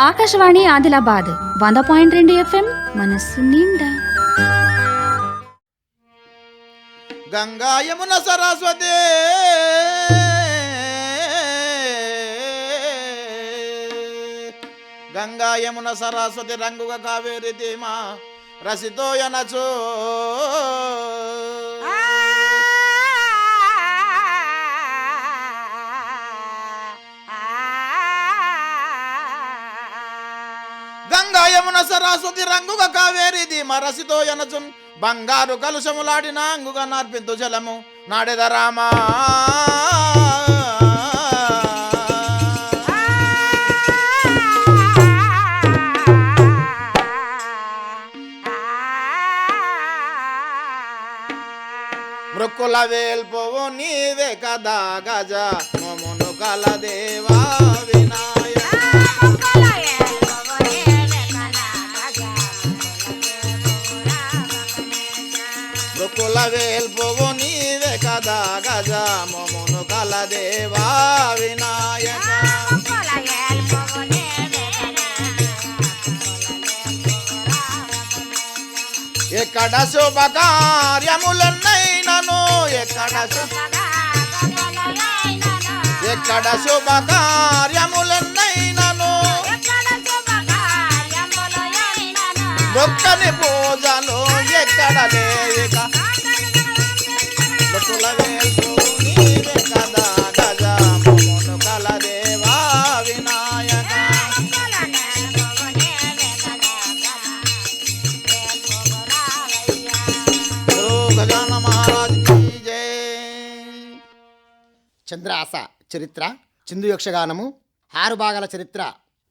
ఆకాశవాణి ఆదిలాబాద్ వంద పాయింట్ రెండు ఎఫ్ఎం మనస్సు నిండా. గంగా యమున సరస్వతి. గంగా యమున సరస్వతి రంగుగా కావేరి ధీమా రసితో యమున సరస్వతి రంగుగా కావేరి మరసితో రసితో ఎనచున్ బంగారు కలుషములాడిన అంగుగా నార్పింతు జలము. నాడెద రామా. మృక్కుల వేల్పోవు నీవే కదా గజ. మోమును కల దేవా. మృక్కుల వేల్పోవు నీవే కదా గజ మోమును కల దేవా వినాయక ఎక్కడ శుభకార్యములన్నైనను ఎక్కడ ఎక్కడ శుభకార్యములన్నైనను. మొక్కని పూజలు ఎక్కడ లేక చంద్రాస చరిత్ర చిందు యక్షగానము ఆరు భాగాల చరిత్ర.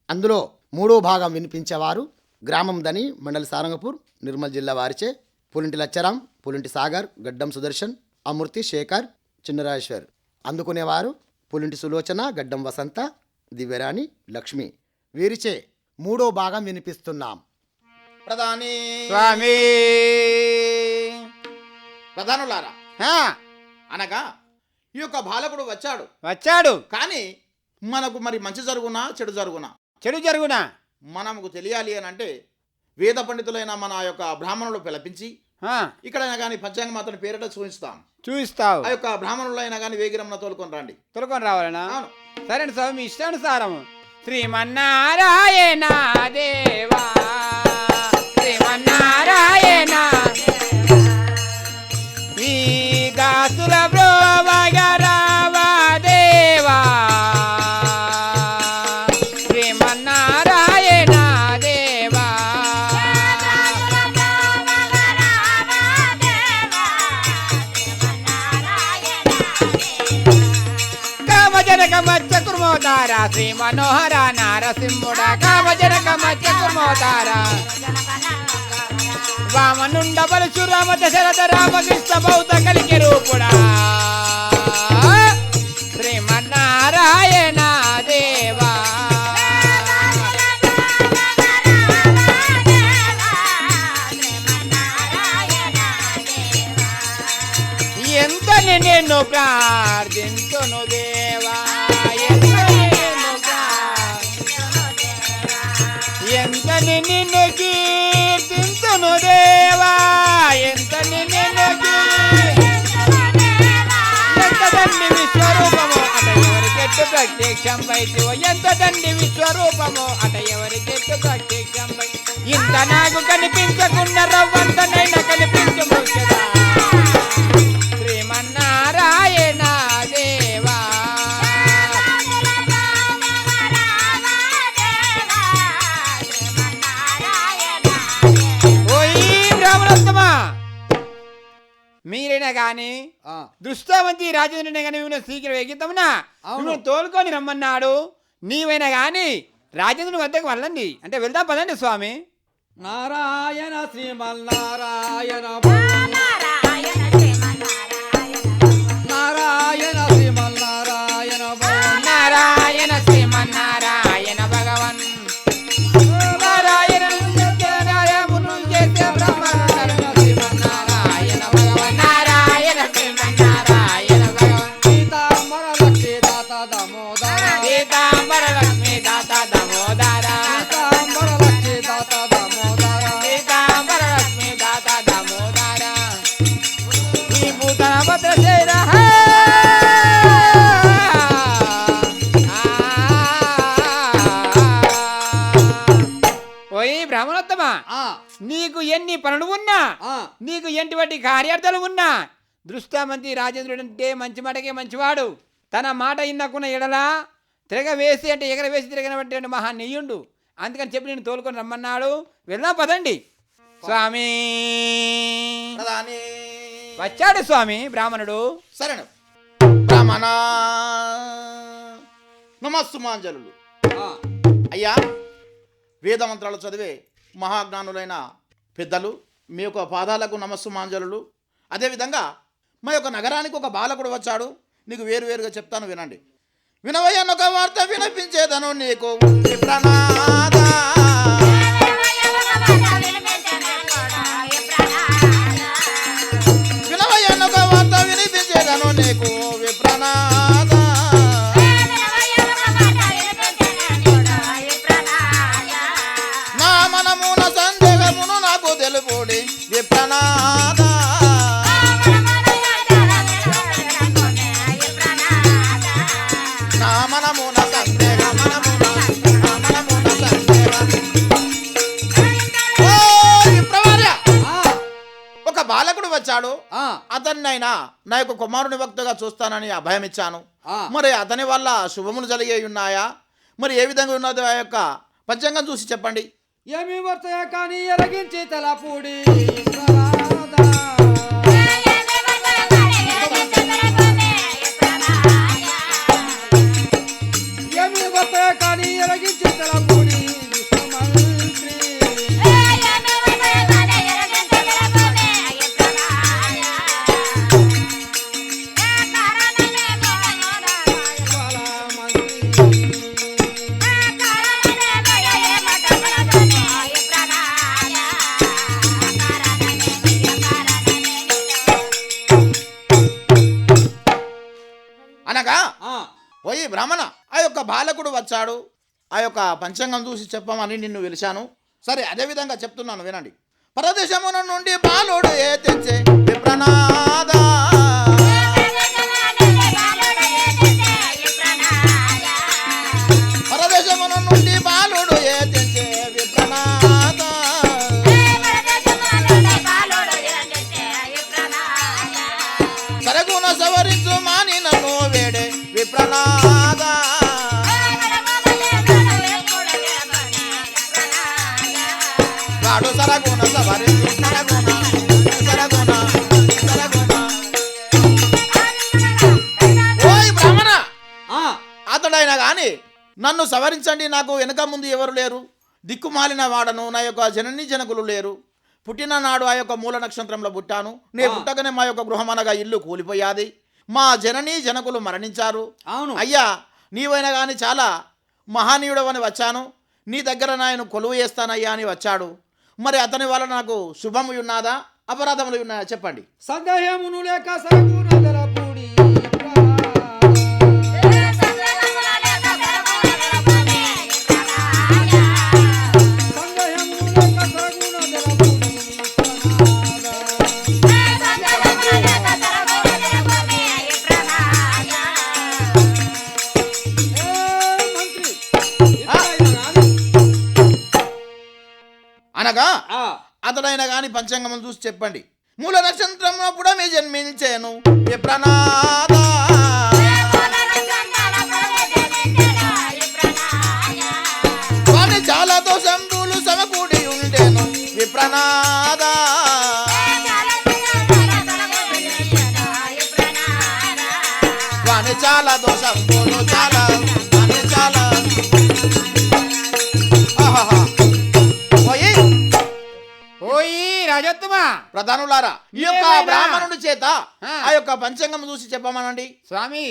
అందులో మూడో భాగం వినిపించేవారు గ్రామం దని మండలి సారంగపూర్ నిర్మల్ జిల్లా వారిచే పులింటి లచ్చరాం పులింటి సాగర్ గడ్డం సుదర్శన్ అమృతి శేఖర్ చిన్నరాజేశ్వర్. అందుకునేవారు పులింటి సులోచన గడ్డం వసంత దివ్యరాణి లక్ష్మి. వీరిచే మూడో భాగం వినిపిస్తున్నాం. ప్రధాని! స్వామి! ప్రధానులారా! అనగా ఈ యొక్క బాలకుడు వచ్చాడు. వచ్చాడు. కానీ మనకు మరి మంచి జరుగునా చెడు జరుగునా? చెడు జరుగునా? మనకు తెలియాలి అని అంటే వేద పండితులైన మన యొక్క బ్రాహ్మణులు పిలిపించి ఆ, ఇక్కడైనా కానీ పంచాంగ మాతను పేరిట చూపిస్తాం. చూస్తావు ఆ యొక్క బ్రాహ్మణులైనా కానీ వేగిరమున తోలుకొని రండి. తొలకొని రావాలనా? సరే స్వామి మీ ఇష్టానుసారం శ్రీమన్నారాయణ దేవా కుర్మోదార శ్రీ మనోహర నారసింహుడ కామజనక మత్స్య కుర్మోదార వామనుండ పరశురామ దశరథ రామకృష్ణ బౌద్ధ కలికి రూపుడా. శ్రీమన్నారాయణ ఎవరికెట్టు ప్రత్యక్షం బయటివో ఎంత దండి విశ్వరూపము అట ఎవరికెట్టు ప్రత్యక్షం బయట ఇంత నాకు కనిపించకుండా రవ్వంతనైనా గాని దుష్టావంతి రాజేంద్రుని గాని మిమ్మల్ని శీఘ్రం ఎగిద్దామునా మిమ్మల్ని తోలుకొని రమ్మన్నాడు. నీవైనా గాని రాజేంద్రుని వద్దకు వెళ్ళండి. అంటే వెళ్దాం పదండి స్వామి. నారాయణ శ్రీమన్నారాయణ నీకు ఎన్ని పనులు ఉన్నా ఆ, నీకు ఎటువంటి కార్యార్థాలు ఉన్నా దృష్టామంతి రాజేంద్రుడు అంటే మంచి మాటకే మంచివాడు. తన మాట ఇన్నకున్న ఎడలా తిరగ వేసి అంటే ఎగర వేసి తిరగనటువంటి మహా నెయ్యుండు. అందుకని చెప్పి నేను తోలుకొని రమ్మన్నాడు. వెళ్దాం పదండి. స్వామి. వచ్చాడు స్వామి బ్రాహ్మణుడు. సరేను బ్రాహ్మణ. నమస్సుమాంజలు ఆ, అయ్యా. వేదమంత్రాలు చదివే మహాజ్ఞానులైన పెద్దలు మీ యొక్క పాదాలకు నమస్సుమాంజలు అదేవిధంగా మా యొక్క నగరానికి ఒక బాలకుడు వచ్చాడు. నీకు వేరువేరుగా చెప్తాను వినండి. వినవయ్యనొక వార్త వినిపించేదను నీకు. విప్రనాదా. వినవయ్యనొక వార్త వినిపించేదను నీకు. నా యొక్క కుమారుని భక్తుగా చూస్తానని అభయం ఇచ్చాను. మరి అతని వల్ల శుభములు జరిగే ఉన్నాయా మరి ఏ విధంగా ఉన్నదో ఆ యొక్క పంచాంగం చూసి చెప్పండి ఏమి వర్తయ కానీ ఎరగించి తలపూడి. ఏమి వర్తయ కానీ ఎరగించి తలపూడి యొక్క పంచాంగం చూసి చెప్పమని నిన్ను పిలిచాను. సరే అదేవిధంగా చెప్తున్నాను వినండి. పరదేశమున నుండి బాలుడు ఏ తెచ్చే విప్రనాద? పరదేశమున సవరించు మాని నన్ను వేడే విప్రనాద. నన్ను సవరించండి నాకు వెనక ముందు ఎవరు లేరు? దిక్కుమాలిన వాడను నా యొక్క జనని జనకులు లేరు. పుట్టిన నాడు ఆ యొక్క మూల నక్షత్రంలో పుట్టాను. నేను. పుట్టగానే మా యొక్క గృహమనగా ఇల్లు కూలిపోయాది. మా జనని జనకులు మరణించారు. అవును. అయ్యా నీవైనా కానీ చాలా మహానీయుడవని వచ్చాను. నీ దగ్గర నాయన కొలువు చేస్తానయ్యా అని వచ్చాడు. మరి అతని వల్ల నాకు శుభము ఉన్నదా అపరాధములు ఉన్నాయా? చెప్పండి. సందేహమును లేక అతడైనా పంచాంగం చూసి చెప్పండి. మూల నక్షత్రం కూడా మీ జన్మించాను. విప్రనాద ప్రధానులారా ఈ యొక్క? బ్రాహ్మణుడి చేత ఆ. యొక్క పంచాంగం చూసి చెప్పమనండి. స్వామి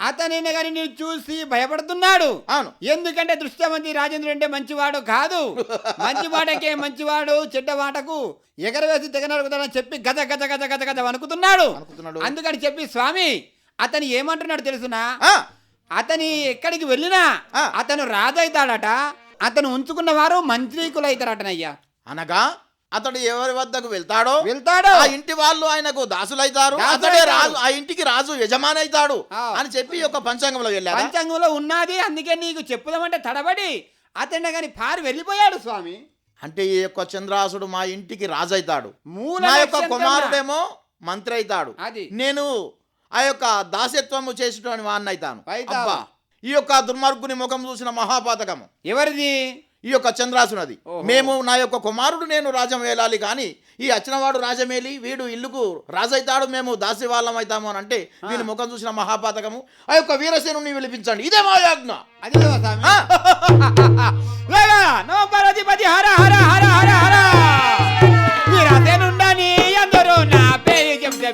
అతనిని గాని నీవు చూసి భయపడుతున్నాడు? అవును. ఎందుకంటే దృష్ట్యమంతి రాజేంద్రుడు అంటే మంచివాడు కాదు. మంచి మాటకే మంచివాడు చెడ్డ మాటకు ఎగరవేసి తెగనరుగుతాడని చెప్పి గజ గజ గజ గజ గజ అనుకుతున్నాడు. అందుకని చెప్పి స్వామి అతను ఏమంటున్నాడు తెలుసునా? అతని ఎక్కడికి వెళ్ళినా. అతను రాజు అవుతాడట అతను ఉంచుకున్న వారు మంత్రీకులు అవుతారటనయ్యా అనగా అతడు ఎవరి వద్దకు వెళ్తాడో వెళ్తాడు? ఆ ఇంటి వాళ్ళు ఆయనకు దాసులైతారు. అతడే రాజు ఆ ఇంటికి రాజు యజమాని అవుతాడు. అని చెప్పి యొక్క పంచాంగంలో వెళ్ళారా? పంచాంగంలో ఉన్నది అందుకే నీకు చెప్పుదామంటే తడబడి అతన్ని కానీ పారి వెళ్ళిపోయాడు స్వామి. అంటే ఈ యొక్క చంద్రాసుడు మా ఇంటికి రాజైతాడు. మూల నా యొక్క? కుమారుడేమో మంత్రి అవుతాడు అది. నేను ఆ యొక్క దాసత్వము చేసేటువంటి వాడిని అవుతాను ఈ యొక్క దుర్మార్గుని ముఖం చూసిన మహాపాతకము. ఎవరిది? ఈ యొక్క చంద్రాసునది. ఓహో. మేము నా యొక్క కుమారుడు నేను రాజం వేలాలి కానీ ఈ అచ్చినవాడు రాజమేలి వీడు ఇల్లుకు రాజైతాడు మేము దాసి వాళ్ళం అవుతాము అని అంటే వీని ముఖం చూసిన మహాపాతకము ఆ యొక్క వీరసేనుని పిలిపించండి ఇదే మా యాజ్ఞ. అది నో పరధిపతి హర హర హర హర హర. వీరసేనుండని అందరూ నా పేరు చెప్తే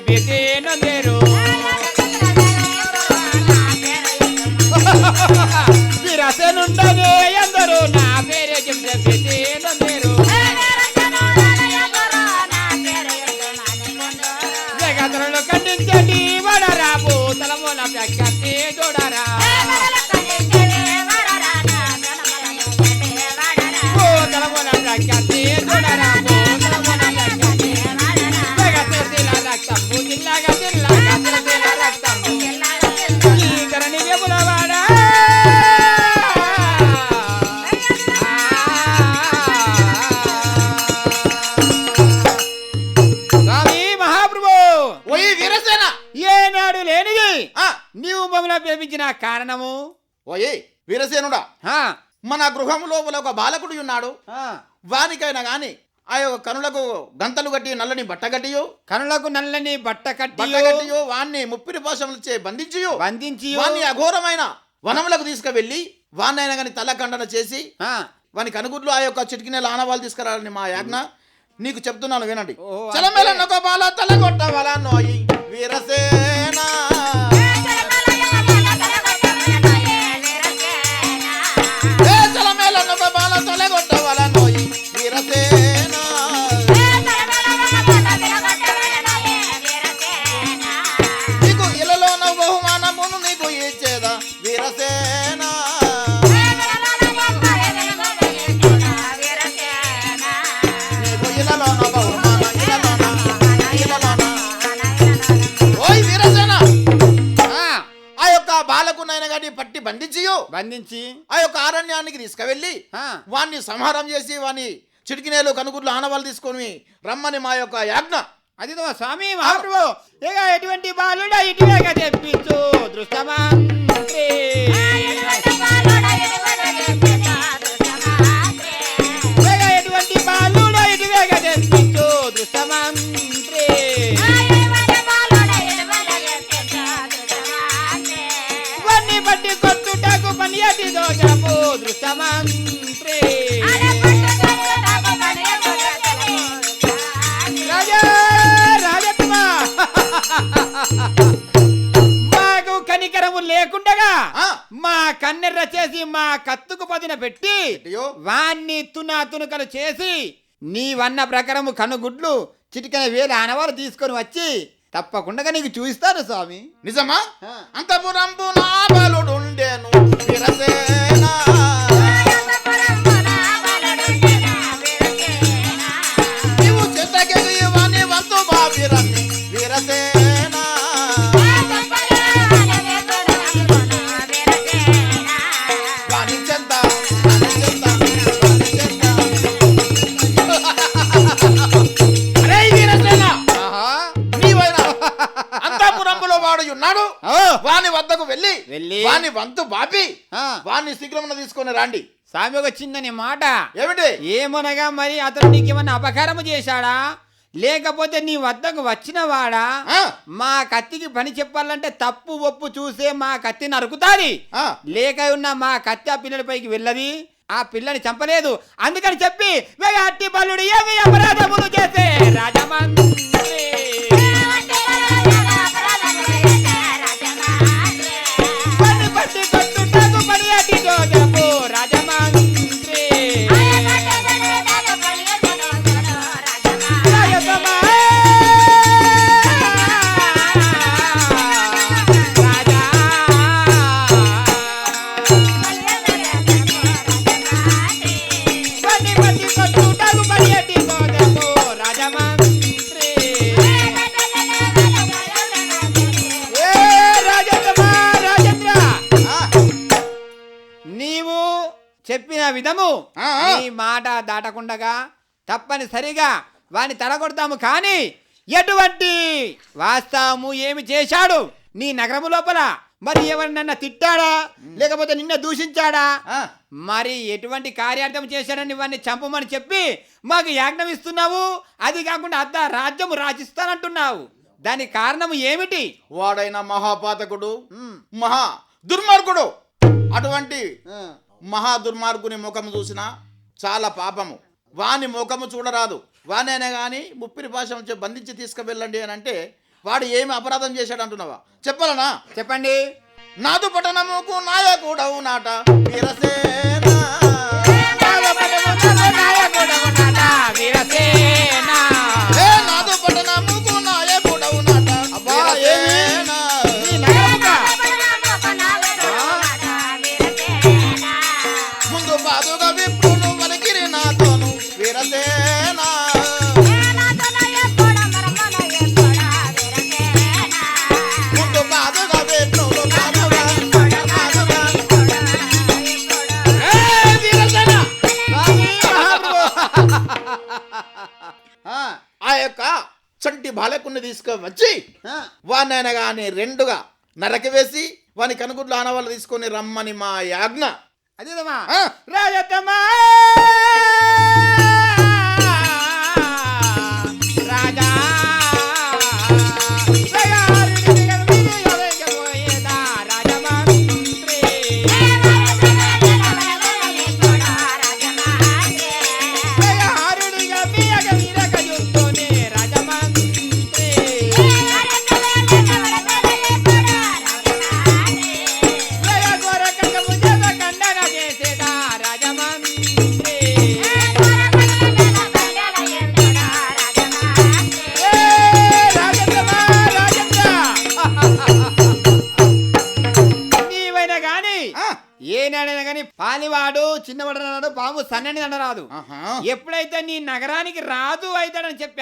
కారణము? ఓయ్ వీరసేనుడా. మన గృహం లోపల ఒక బాలకుడు ఉన్నాడు. ఆ, వానికైనా గాని ఆ యొక్క కనులకు గంతలు కట్టి నల్లని బట్ట కట్టియో. కనులకు నల్లని బట్ట కట్టి కట్టియో వాన్ని ముప్పిరి పాశములచే బంధించియో. బంధించి వాన్ని అఘోరమైన వనములకు తీసుకువెళ్ళి వాన్నైనా కానీ తల ఖండన చేసి వాని కనుగుడ్లు ఆ యొక్క చిటికిన ఆనవాళ్ళు తీసుకురాలని మా యాజ్ఞ నీకు చెప్తున్నాను వినండి. నొక బాల తలగొట్టవల నోయి వీరసేన. ఇచ్చేదా వీరసేన. ఆ, యొక్క బాలకునైనా కానీ పట్టి బంధించియో. బంధించి. ఆ యొక్క అరణ్యానికి తీసుకువెళ్ళి వాణ్ణి సంహారం చేసి వాని చిటికినేలు కనుగుడ్లు ఆనవాళ్ళు తీసుకొని రమ్మని మా యొక్క యాజ్ఞ. అది స్వామి మహాప్రభు ఇక ఎటువంటి బాలుడా ఇటువేగా తెప్పించు దృష్టమంత్రి ఇక ఎటువంటి బాలుడా ఇటువేగా తెప్పించు దృష్టమంత్రి వన్ని బట్టి కొట్టుటకు పని అతి దోషము దృష్టమంత్రి కన్నెర్ర చేసి మా కత్తుకు పదిన పెట్టి వాణ్ణి తునా తునుకలు చేసి నీవన్న ప్రకారము కనుగుడ్లు చిటికన వేల ఆనవాళ్ళు తీసుకొని వచ్చి తప్పకుండా నీకు చూపిస్తాను స్వామి. నిజమా? ఆ. అంతపురంబు నా బలుడుండెను వీరసేన. వాడు ఉన్నాడు. వాని వద్దకు వెళ్ళి వెళ్ళి. వాని వంతు బాపి వాని శీఘ్రమున తీసుకొని రండి. స్వామి ఒక చిన్నని మాట. ఏమిటి? ఏమనగా మరి అతను నీకేమన్నా అపకారము చేశాడా? లేకపోతే నీ వద్దకు వచ్చినవాడా ఆ, మా కత్తికి పని చెప్పాలంటే తప్పు ఒప్పు చూసే మా కత్తి నరుకుతాది. లేక ఉన్న మా కత్తి ఆ పిల్లలపైకి వెళ్ళది. ఆ పిల్లని చంపలేదు. అందుకని చెప్పి అట్టి బలుడు ఏమి అపరాధములు చేసే రాజమంత్రి విధము. నీ మాట దాటకుండగా తప్పనిసరిగా వాని తడగొడతాము. కానీ ఎటువంటి వాస్తవము ఏమి చేశాడు? నీ నగరము లోపల మరి ఎవరినన్నా తిట్టాడా? లేకపోతే నిన్న దూషించాడా? మరి ఎటువంటి కార్యార్థం చేశాడని ఇవన్నీ చంపమని చెప్పి మాకు యాజ్ఞం ఇస్తున్నావు? అది కాకుండా అద్ద రాజ్యము రాజిస్తానంటున్నావు. దానికి కారణం ఏమిటి? వాడైన మహాపాతకుడు మహా దుర్మార్గుడు. అటువంటి మహా దుర్మార్గుని ముఖము చూసినా చాలా పాపము. వాని ముఖము చూడరాదు. వానేనే కానీ ముప్పిరి భాష నుంచి బంధించి తీసుకువెళ్ళండి అని అంటే వాడు ఏమి అపరాధం చేశాడు అంటున్నావా? చెప్పాలనా? చెప్పండి. నాదు పట్టణముకు నాయకుడవు నాట. వీరసేన చంటి బాలకుని తీసుకువచ్చి వానైనా కానీ రెండుగా నరక వేసి వాని కనుగుడ్లు ఆనవాళ్ళు తీసుకొని రమ్మని మా యాజ్ఞ. అదేదమ్మా.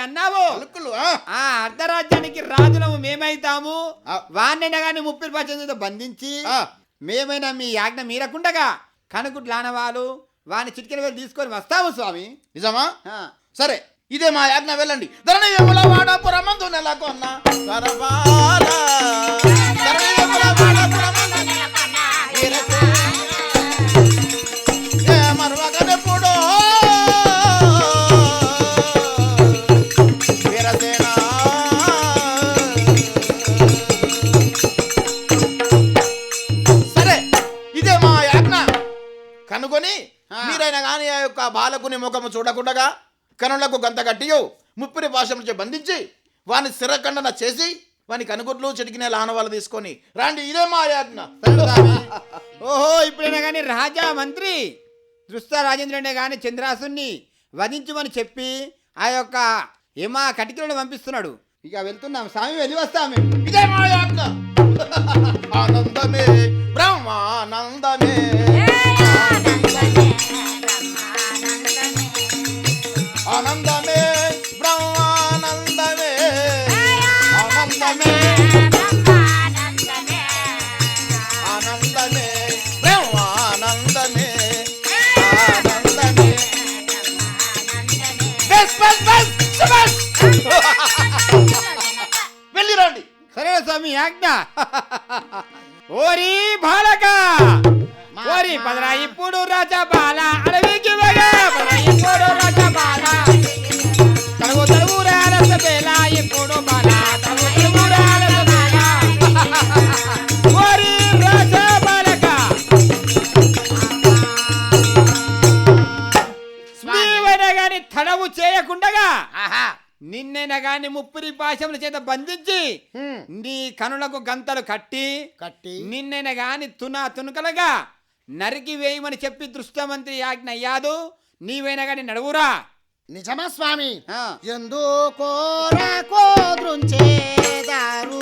అన్నావో ఆ. అర్ధరాజ్యానికి రాజులము మేమైతాము. వాణ్ణైనా గాని ముప్పై పచ్చంతో బంధించి. మేమైనా మీ యాజ్ఞ మీరకుండగా కనుకుట్లు ఆనవాలు వాని చిటికెన వేలు తీసుకొని వస్తాము స్వామి నిజమా. సరే ఇదే మా యాజ్ఞ వెళ్ళండి ధరణి వాడపురమందు నెలకొన్న కనుగొని మీరైనా కానీ ఆ యొక్క బాలకుని ముఖము చూడకుండగా కనులకు గంత కట్టియో ముప్పిరి భాష నుంచి బంధించి వాని స్థిరఖండన చేసి వాని కనుగుడ్లు చిటికిన లానవాళ్ళు తీసుకొని రాండి ఇదే మా యాజ్ఞ. ఓహో ఇప్పుడైనా కానీ రాజా మంత్రి దృష్ట రాజేంద్రుడే కానీ చంద్రాసుని వధించమని చెప్పి ఆ యొక్క ఏమా కటికలను పంపిస్తున్నాడు. ఇక వెళ్తున్నాం స్వామి వెళ్ళి వస్తాము ఇదే మా యాజ్ఞ. ఆనందమే బ్రహ్మానందమే. స్వామి ఆజ్ఞ. ఓరి బాలక! ఓరి పదరా ఇప్పుడు రాజా బాల నిన్నైనా గాని ముప్పిరి పాశముల చేత బంధించి నీ కనులకు గంతలు కట్టి కట్టి. నిన్నైనా గాని తున తునుకలుగా నరికి వేయమని చెప్పి దృష్టమంత్రి ఆజ్ఞ అయ్యాదు. నీవైనా గాని నడువురా. నిజమా స్వామి. ఎందుకో కోద్రుంచేదారు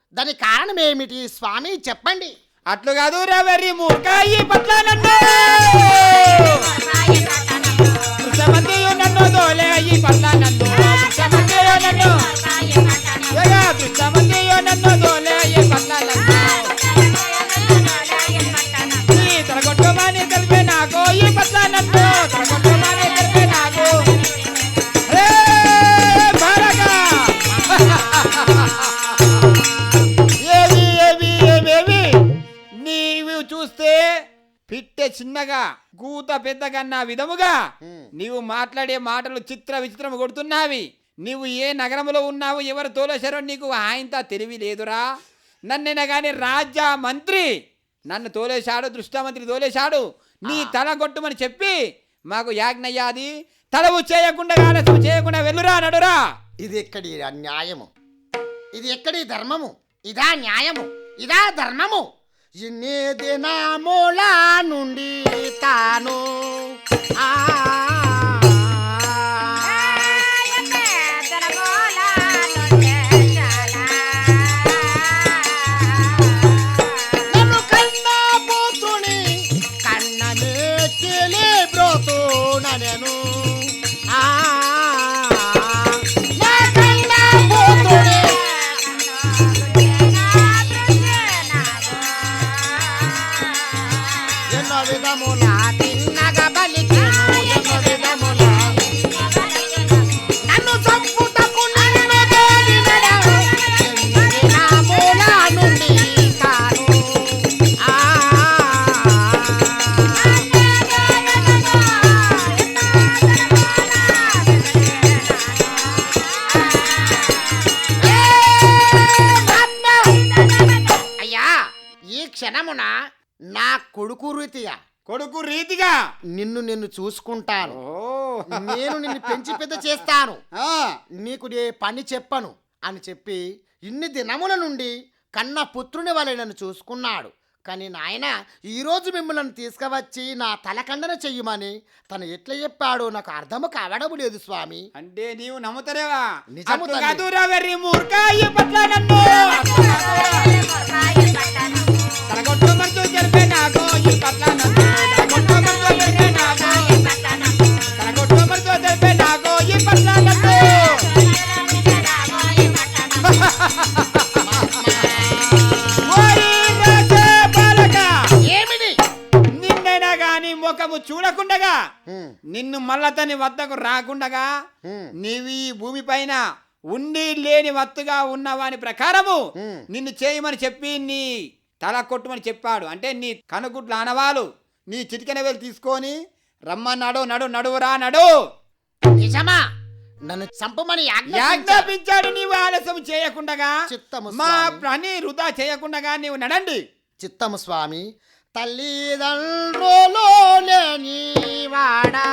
దాని కారణం ఏమిటి? స్వామి చెప్పండి. అట్లు కాదు రవరి మూర్ఖాయి పట్ల నన్ను. దృశ్యమంతియు నన్ను దోలే ఈ పట్ల నన్ను. నన్ను. చిన్నగా కూత పెద్దగన్న విధముగా నీవు మాట్లాడే మాటలు చిత్ర విచిత్రం కొడుతున్నావి. నీవు ఏ నగరంలో ఉన్నావు ఎవరు తోలేశారో నీకు ఆయంత తెలివి లేదురా. నన్నైనా కానీ రాజ్య మంత్రి నన్ను తోలేశాడు దృష్టామంత్రి తోలేశాడు. నీ తల కొట్టుమని చెప్పి మాకు యాజ్ఞయ్యాది తలవు చేయకుండా ఆలస్యం చేయకుండా వెళ్ళురా నడురా. ఇది ఎక్కడి న్యాయము ఇది ఎక్కడి ధర్మము? ఇదా న్యాయము? ఇదా ధర్మము? ఇన్ని దినముల నుండి తాను. ఆ చూసుకుంటాను. నేను నిన్ను పెంచి పెద్ద చేస్తాను. ఆ, నీకు నే పని చెప్పను అని చెప్పి ఇన్ని దినముల నుండి కన్న పుత్రుని వలె నన్ను చూసుకున్నాడు. కానీ నాయన ఈరోజు మిమ్మల్ని తీసుకువచ్చి నా తలకండన చెయ్యమని తను ఎట్లా చెప్పాడో నాకు అర్థము కావడం లేదు స్వామి. అంటే నీవు నమ్ముతారేవా నిజము అట్లు ముఖము చూడకుండగా నిన్ను మల్లతని వద్దకు రాకుండగా. నీవు భూమి పైన ఉండి లేని వత్తుగా ఉన్నవాని ప్రకారము. నిన్ను చేయమని చెప్పి నీ తల కొట్టుమని చెప్పాడు. అంటే నీ కనుగుడ్ల ఆనవాలు నీ చిటికెన వేలు తీసుకొని రమ్మన్నాడు నడు నడువురా నడు. నిజమా? నన్ను చంపమని ఆజ్ఞాపించాడు. నీవు ఆలస్యం చేయకుండగా చిత్తము మా. పని వృధా చేయకుండగా నీవు నడండి చిత్తము స్వామి తల్లిదండ్రులు లేని వాడా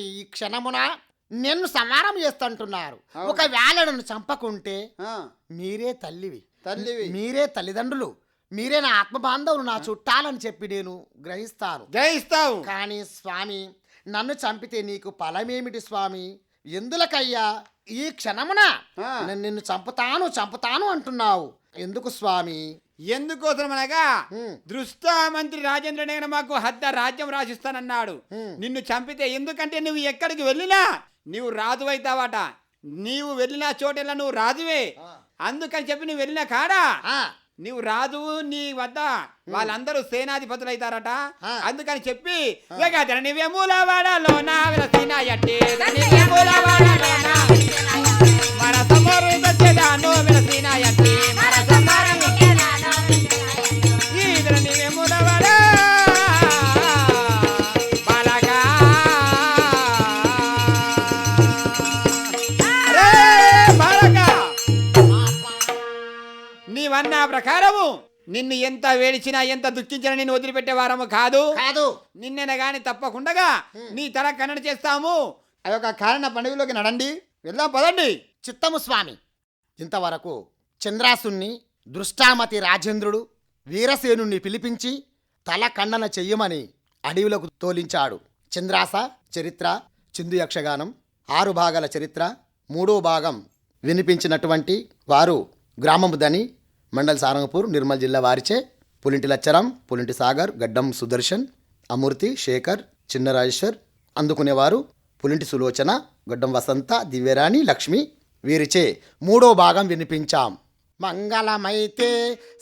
కానీ ఈ క్షణమున నిన్ను సమానం చేస్తుంటున్నారు. ఒకవేళ నన్ను చంపకుంటే మీరే తల్లివి. తల్లివి. మీరే తల్లిదండ్రులు. మీరే నా ఆత్మ బాంధవులు నా చుట్టాలని చెప్పి నేను గ్రహిస్తాను. జయిస్తావు కానీ స్వామి నన్ను చంపితే నీకు ఫలమేమిటి స్వామి? ఎందులకయ్యా? ఈ క్షణమున నిన్ను చంపుతాను చంపుతాను అంటున్నావు. ఎందుకు స్వామి? ఎందుకోసం అనగా హ్మ్. దృష్టా మంత్రి రాజేంద్ర నేను మాకు హద్ద రాజ్యం రాసిస్తానన్నాడు. నిన్ను చంపితే ఎందుకంటే నువ్వు ఎక్కడికి వెళ్ళినా నీవు రాజు అవుతావట. నీవు వెళ్ళిన చోటెల్లా నువ్వు రాజువే. అందుకని చెప్పి నువ్వు వెళ్ళిన కాడా? ఆ, నీవు రాజువు నీ వద్ద వాళ్ళందరూ సేనాధిపతులు అవుతారట. అందుకని చెప్పి వెగదర నీవే మూలవాడలోన వెలసినాయట్టి నీవే మూలవాడలోన మన సమరు దచ్చదాను వెలసినాయట్టి నీవన్న ప్రకారము? నిన్ను ఎంత వేడిచినా ఎంత దుఃఖించినా నిన్ను వదిలిపెట్టే వారము కాదు. కాదు. నిన్నెన గాని తప్పకుండా నీ తల కన్నడ చేస్తాము. ఆ యొక్క కారణ పండుగలోకి నడండి. వెళ్దాం పదండి. చిత్తము స్వామి. ఇంతవరకు చంద్రాసుని దృష్టామతి రాజేంద్రుడు వీరసేనుణ్ణి పిలిపించి తల ఖండన చెయ్యమని అడవులకు తోలించాడు. చంద్రాస చరిత్ర చిందు యక్షగానం ఆరు భాగాల చరిత్ర మూడో భాగం వినిపించినటువంటి వారు గ్రామము దని మండల్ సారంగపూర్ నిర్మల్ జిల్లా వారిచే పులింటి లచ్చరం పులింటి సాగర్ గడ్డం సుదర్శన్ అమూర్తి శేఖర్ చిన్నరాజేశ్వర్ అందుకునేవారు పులింటి సులోచన గడ్డం వసంత దివ్యరాణి లక్ష్మి వీరిచే మూడో భాగం వినిపించాం. మంగళమైతే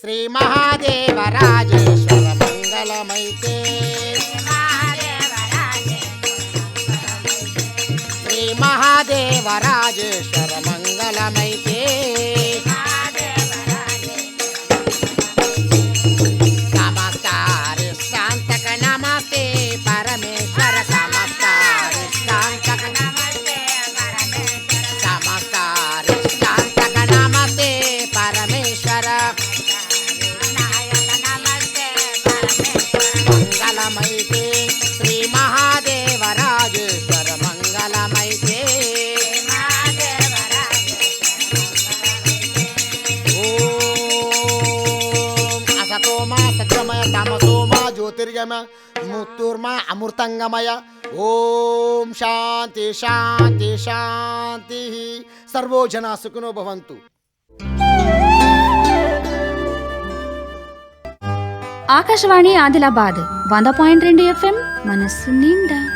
శ్రీ మహాదేవరాజేశ్వర మంగళమైతే. శ్రీ మహాదేవరాజేశ్వర మంగళమైతే. శాంతి శాంతి. శాంతి సర్వో సుఖినో భవంతు. ఆకాశవాణి ఆదిలాబాద్ వంద పాయింట్ రెండు ఎఫ్ఎం మనస్సు నిండా.